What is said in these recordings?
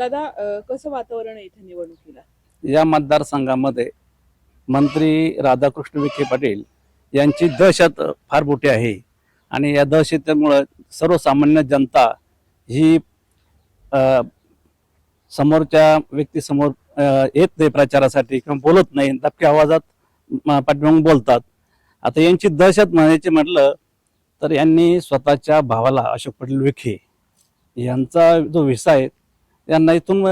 दादा अ, कसं वातावरण आहे इथे निवडणुकीला? या मतदारसंघामध्ये मंत्री राधाकृष्ण विखे पाटील यांची दहशत फार मोठी आहे आणि या दहशतीमुळं सर्वसामान्य जनता ही अ, समोरच्या व्यक्तीसमोर अ, येत नाही प्रचारासाठी किंवा बोलत नाही. दबक्या आवाजात म, पाठीमागून बोलतात. आता यांची दहशत म्हणायची म्हटलं तर यांनी स्वतःच्या भावाला अशोक पाटील विखे यांचा जो विसा आहे त्यांना इथून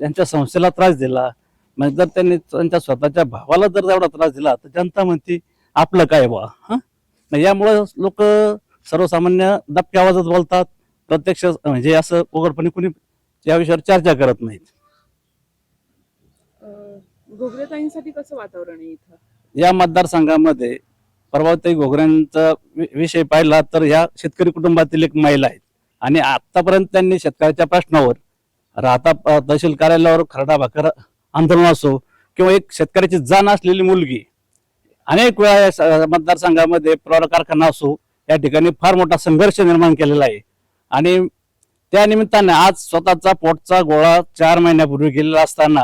यांच्या संस्थेला त्रास दिला. म्हणजे जर त्यांनी त्यांच्या स्वतःच्या भावाला जर एवढा त्रास दिला तर जनता म्हणते आपलं काय बा हं? यामुळं लोक सर्वसामान्य दबक्या आवाजात बोलतात. प्रत्यक्ष म्हणजे असं उघडपणे कुणी या विषयावर चर्चा करत नाहीत. घोगरेताईंसाठी कसं वातावरण आहे इथं? या मतदारसंघामध्ये प्रभावताई घोगऱ्यांचा विषय पाहिला तर ह्या शेतकरी कुटुंबातील एक महिला आहेत. आणि आतापर्यंत त्यांनी शेतकऱ्याच्या प्रश्नावर राहता तहसील कार्यालयावर खरडा भाकर आंदोलन असो किंवा एक शेतकऱ्याची जाण असलेली मुलगी अनेक वेळा या मतदारसंघामध्ये प्रवर कारखाना असो या ठिकाणी फार मोठा संघर्ष निर्माण केलेला आहे. आणि त्या निमित्ताने आज स्वतःचा पोटचा गोळा चार महिन्यापूर्वी गेलेला असताना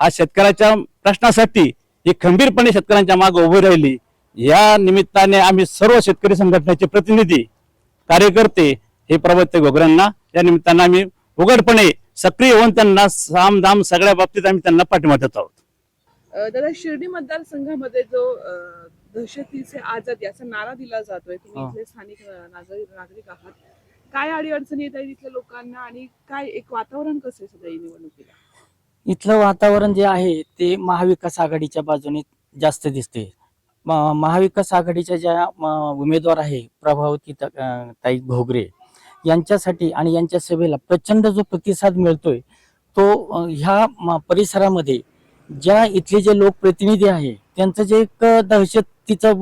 हा शेतकऱ्याच्या प्रश्नासाठी ही खंबीरपणे शेतकऱ्यांच्या मागे उभी राहिली. या निमित्ताने आम्ही सर्व शेतकरी संघटनेचे प्रतिनिधी कार्यकर्ते हे प्रभात गोगऱ्यांना या निमित्ताने आम्ही उघडपणे सक्रिय होऊन त्यांना साम दाम सगळ्या बाबतीत आम्ही त्यांना पाठिंबा देत आहोत. अ, दादा शिर्डी मतदारसंघामध्ये जो दहशतीचे आजादी असा नारा दिला जातोय तुम्ही. इथले स्थानिक नागरिक आहात. काय अडीअडचणी येत आहेत इथल्या लोकांना आणि काय एक वातावरण कसं आहे सध्या निवडणुकीला? इथलं वातावरण जे आहे ते महाविकास आघाडीच्या बाजूने जास्त दिसते महाविकास आघाडीच्या ज्या उमेदवार आहे प्रभावती ताई घोगरे यांच्यासाठी आणि यांच्या सेवेला प्रचंड जो प्रतिसाद मिळतोय तो ह्या म- परिसरामध्ये ज्या इथले जे लोकप्रतिनिधी आहे त्यांचं जे एक दहशतीचं तिचं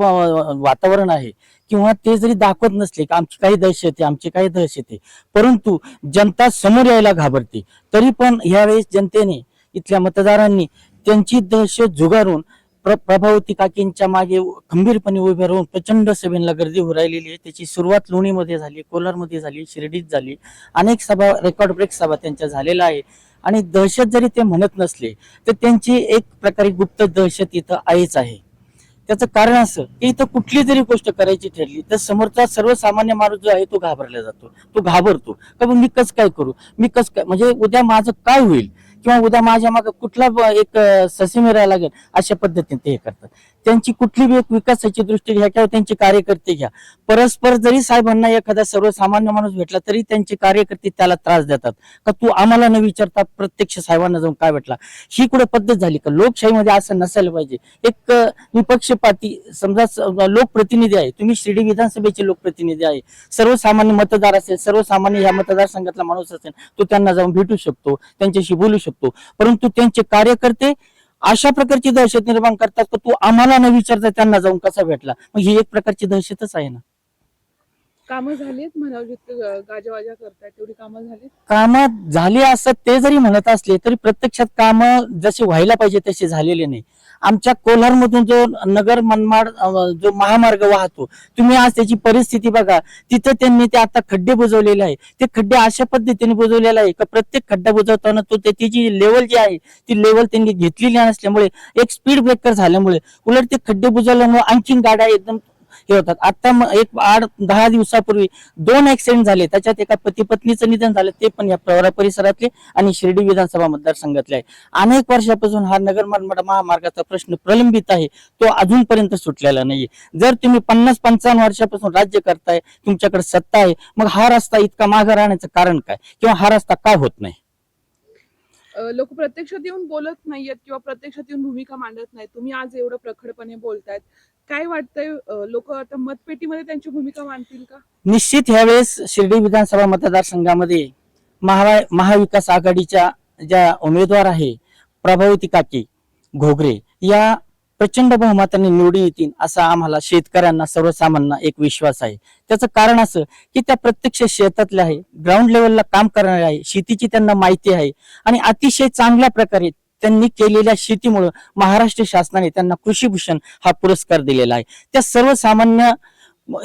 वातावरण आहे किंवा ते जरी दाखवत नसले की आमची काही दहशत आहे आमची काही दहशत आहे परंतु जनता समोर यायला घाबरते. तरी पण ह्यावेळेस जनतेने इथल्या मतदारांनी त्यांची दहशत झुगारून प्रभावती काकींच्या मागे खंबीरपणे उभे राहून प्रचंड सभेला गर्दी होऊ राहिलेली आहे. त्याची सुरुवात लोणीमध्ये झाली कोलारमध्ये झाली शिर्डीत झाली. अनेक सभा रेकॉर्ड ब्रेक सभा त्यांच्या झालेल्या आहे. आणि दहशत जरी ते म्हणत नसले तर त्यांची एक प्रकारे गुप्त दहशत इथं आहेच आहे. त्याचं कारण असं की इथं कुठली जरी गोष्ट करायची ठरली तर समोरचा सर्वसामान्य माणूस जो आहे तो घाबरला जातो. तो घाबरतो. का मी कस काय करू? मी कस काय म्हणजे उद्या माझं काय होईल? किंवा उद्या माझ्या मागे कुठला एक ससे मिळायला लागेल अशा पद्धतीने ते हे करतात. त्यांची कुठली बी एक विकासाची दृष्टी घ्या किंवा त्यांचे कार्यकर्ते घ्या. परस्पर जरी साहेबांना एखादा सर्वसामान्य माणूस भेटला तरी त्यांचे कार्यकर्ते त्याला त्रास देतात. का तू आम्हाला न विचारता प्रत्यक्ष साहेबांना जाऊन काय भेटला? ही कुठे पद्धत झाली का? लोकशाहीमध्ये असं नसायला पाहिजे. एक विपक्षपाती समजा लोकप्रतिनिधी आहे. तुम्ही शिर्डी विधानसभेचे लोकप्रतिनिधी आहे. सर्वसामान्य मतदार असेल सर्वसामान्य ह्या मतदारसंघातला माणूस असेल तो त्यांना जाऊन भेटू शकतो. त्यांच्याशी बोलू शकतो. परंतु त्यांचे कार्यकर्ते अशा प्रकारची दहशत निर्माण करतात की तू आम्हाला न विचारता त्यांना जाऊन कसा भेटला? मग ही एक प्रकारची दहशतच आहे ना. कामं झालीत म्हणावं जितकं गाजावाजा करतायत तेवढी कामं झालीत? कामं झाली असं ते जरी म्हणत असले तरी प्रत्यक्षात कामं जसे व्हायला पाहिजे तसे झालेले नाही. आमच्या कोल्हारमधून जो नगर मनमाड जो महामार्ग वाहतो तुम्ही आज त्याची परिस्थिती बघा. तिथं त्यांनी ते आता खड्डे बुजवलेले आहे ते खड्डे अशा पद्धतीने बुजवलेले आहे का प्रत्येक खड्डा बुजवताना तो त्याची लेवल जी आहे ती लेवल त्यांनी घेतलेली नसल्यामुळे एक स्पीड ब्रेकर झाल्यामुळे उलट ते खड्डे बुजवल्यामुळे आणखीन गाड्या एकदम हे होतात. आता एक आठ दहा दिवसापूर्वी दोन ऍक्सिडेंट झाले. त्याच्यात एका पती पत्नीचं निधन झालं. ते पण या प्रवरा परिसरातले आणि शिर्डी विधानसभा मतदारसंघातले आहे. अनेक वर्षापासून हा नगर मनमाड महामार्गाचा प्रश्न प्रलंबित आहे. तो अजूनपर्यंत सुटलेला नाहीये. जर तुम्ही पन्नास पंचावन्न वर्षापासून राज्य करताय तुमच्याकडे सत्ता आहे मग हा रस्ता इतका मागे राहण्याचं कारण काय? किंवा हा रस्ता का होत नाही? लोक प्रत्यक्षात येऊन बोलत नाहीयेत किंवा प्रत्यक्षात येऊन भूमिका मांडत नाहीत. तुम्ही आज एवढं प्रखडपणे बोलतायत. काय वाटतंय लोक आता मतपेटीमध्ये त्यांची भूमिका मांडतील का? निश्चित ह्यावेळेस शिर्डी विधानसभा मतदारसंघामध्ये महा महाविकास आघाडीच्या ज्या उमेदवार आहे प्रभावती काकी घोगरे या प्रचंड बहुमताने निवडून येतील असा आम्हाला शेतकऱ्यांना सर्वसामान्यांना एक विश्वास आहे. त्याचं कारण असं की त्या प्रत्यक्ष शेतातल्या आहे ग्राउंड लेवलला काम करणारे आहे शेतीची त्यांना माहिती आहे आणि अतिशय चांगल्या प्रकारे त्यांनी केलेल्या शेतीमुळे महाराष्ट्र शासनाने त्यांना कृषीभूषण हा पुरस्कार दिलेला आहे. त्या सर्वसामान्य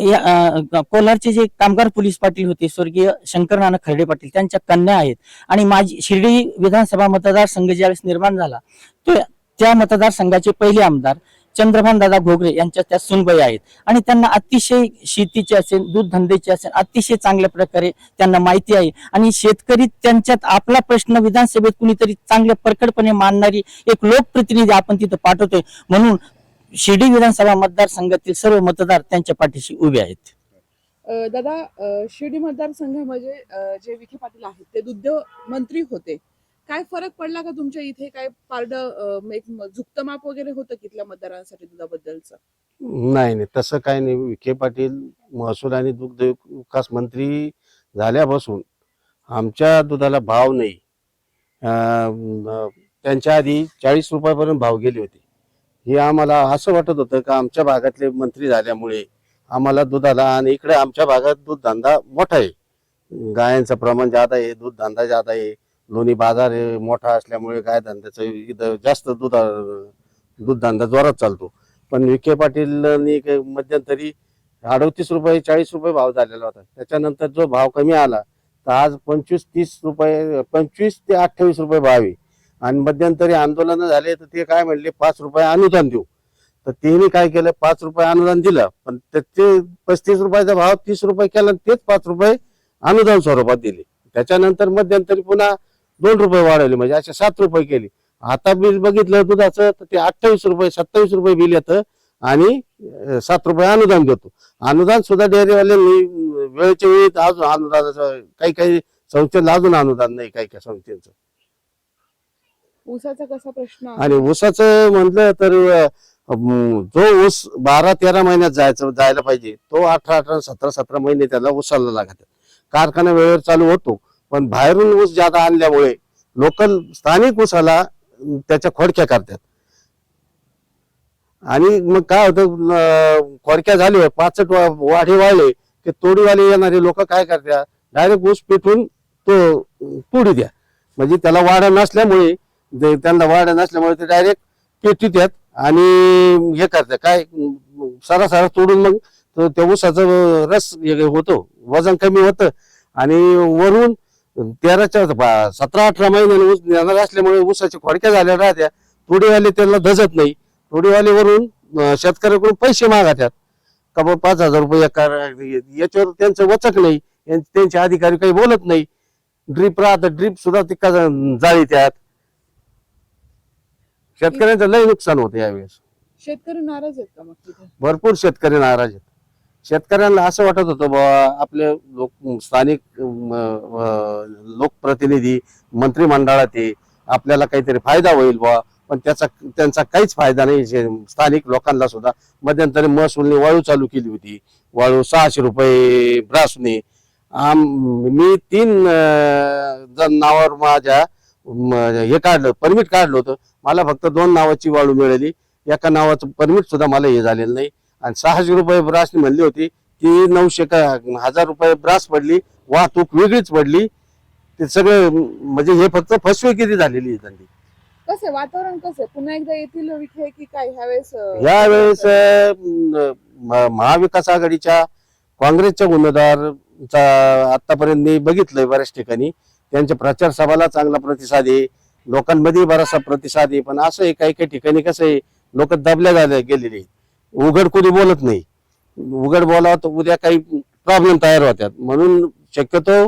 या, कोलारचे जे कामगार पोलीस पाटील होते स्वर्गीय शंकर नाना खर्डे पाटील त्यांच्या कन्या आहेत. आणि माझी शिर्डी विधानसभा मतदारसंघ ज्यावेळेस निर्माण झाला तो त्या मतदारसंघाचे पहिले आमदार चंद्रभान दादा घोगरे यांच्या त्या सुनबाई आहेत. आणि त्यांना अतिशय शेतीचे असेल दूध धंद्याचे असेल अतिशय चांगल्या प्रकारे त्यांना माहिती आहे. आणि शेतकरी त्यांच्यात आपला प्रश्न विधानसभेत कुणीतरी चांगल्या प्रकटपणे मांडणारी एक लोकप्रतिनिधी आपण तिथं पाठवतोय. म्हणून शिर्डी विधानसभा मतदारसंघातील सर्व मतदार त्यांच्या पाठीशी उभे आहेत. दादा शिर्डी मतदारसंघामध्ये जे विखे पाटील आहेत ते दुग्ध मंत्री होते. काय फरक पडला का तुमच्या इथे? काय पारड एक म- झुकतं माप वगैरे होतं तिथल्या मतदारांसाठी दुधाबद्दलचं? नाही नाही. तसं काही नाही. विखे पाटील महसूल आणि दुग्ध विकास मंत्री झाल्यापासून आमच्या दुधाला भाव नाही. त्यांच्या आधी चाळीस रुपयापर्यंत भाव गेले होते. हे आम्हाला असं वाटत होतं का आमच्या भागातले मंत्री झाल्यामुळे आम्हाला दुधाला आणि इकडे आमच्या भागात दूध धंदा मोठा आहे. गायांचं प्रमाण जादा आहे दूध धंदा जादा आहे लोणी बाजार हे मोठा असल्यामुळे गाय धंद्याचं इथं जास्त दूध दूध धंदा जोरात चालतो. पण विखे पाटीलनी मध्यंतरी अडतीस रुपये चाळीस रुपये भाव झालेला होता. त्याच्यानंतर जो भाव कमी आला तर आज पंचवीस तीस रुपये पंचवीस ते अठ्ठावीस रुपये भाव आहे. आणि मध्यंतरी आंदोलन झाले तर ते काय म्हणले पाच रुपये अनुदान देऊ. तर त्यांनी काय केलं पाच रुपये अनुदान दिलं. पण त्याचे पस्तीस रुपयाचा भाव तीस रुपये केला आणि तेच पाच रुपये अनुदान स्वरूपात दिले. त्याच्यानंतर मध्यंतरी पुन्हा दोन रुपये वाढवले म्हणजे असे सात रुपये केले. आता बिल बघितलं दुधाचं तर ते अठ्ठावीस रुपये सत्तावीस रुपये बिल येतं आणि सात रुपये अनुदान देतो. अनुदान सुद्धा डेअरीवाल्यांनी वेळेच्या वेळी अजून अनुदानाचं काही काही संस्थेला अजून अनुदान नाही काही काही संस्थेचं ऊसाचा कसा प्रश्न? आणि ऊसाचं म्हटलं तर जो ऊस बारा तेरा महिन्यात जायचं जायला पाहिजे तो अठरा अठरा सतरा सतरा महिने त्याला ऊसाला लागतात कारखाना वेळेवर चालू होतो. पण बाहेरून ऊस जादा आणल्यामुळे लोकल स्थानिक ऊसाला त्याच्या खोडक्या करतात. आणि मग काय होतं खोडक्या झाले पाचट वाढे वाढले की तोडीवाले येणारे लोक काय करतात डायरेक्ट ऊस पिटून तो तोडी द्या. म्हणजे त्याला वाढ नसल्यामुळे त्यांना वाढ नसल्यामुळे ते डायरेक्ट पेटीत आणि हे करतात. काय अं, सरासरा तोडून मग तो त्या ऊसाचं रस हे होतो वजन कमी होतं आणि वरून तेराच्या सतरा अठरा महिन्याने ऊस येणार असल्यामुळे ऊसाच्या खोडक्या झाल्या राहत्या. तोडीवाले त्यांना धजत नाही. तोडीवाले वरून अं, शेतकऱ्याकडून पैसे मागतात का बा पाच हजार रुपये याच्यावर त्यांचं वचक नाही. त्यांचे अधिकारी काही बोलत नाही. ड्रीप राहतं ड्रीप सुद्धा तितका जाळी त्यात शेतकऱ्यांचं लय नुकसान होतं यावेळेस. शेतकरी नाराज आहेत का मग भरपूर शेतकरी नाराज आहेत. शेतकऱ्यांना असं वाटत होतं बाबा आपले लोक स्थानिक लोकप्रतिनिधी मंत्रिमंडळात आपल्याला काहीतरी फायदा होईल बा पण त्याचा त्यांचा काहीच फायदा नाही स्थानिक लोकांना सुद्धा. मध्यंतरी महसूलने वाळू चालू केली होती. वाळू सहाशे रुपये ब्रासने. आम मी तीन जण नावावर माझ्या हे काढलं परमिट काढलं होतं. मला फक्त दोन नावाची वाळू मिळाली. एका नावाचं परमिट सुद्धा मला हे झालेलं नाही. आणि सहाशे रुपये ब्रासनी म्हणली होती ती नऊशे का हजार रुपये ब्रास पडली वाहतूक वेगळीच पडली. ते सगळं म्हणजे हे फक्त फसवेगिरी झालेली आहे त्यांनी. कसं वातावरण कसं पुन्हा एकदा येथील विखे की काय? ह्यावेळेस अ, यावेळेस अं, म- महाविकास आघाडीच्या काँग्रेसच्या उमेदवारचा आतापर्यंत मी बघितलंय बऱ्याच ठिकाणी. त्यांच्या प्रचार सभाला चांगला प्रतिसाद आहे. लोकांमध्ये बराचसा प्रतिसाद आहे. पण असं आहे काही काही ठिकाणी कसं आहे लोक दबल्या गेलेले आहेत. उघड कोणी बोलत नाही. उघड बोलावं तर उद्या काही प्रॉब्लेम तयार होतात म्हणून शक्यतो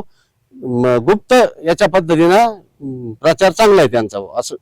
म, गुप्त याच्या पद्धतीनं प्रचार चांगला आहे त्यांचा. असं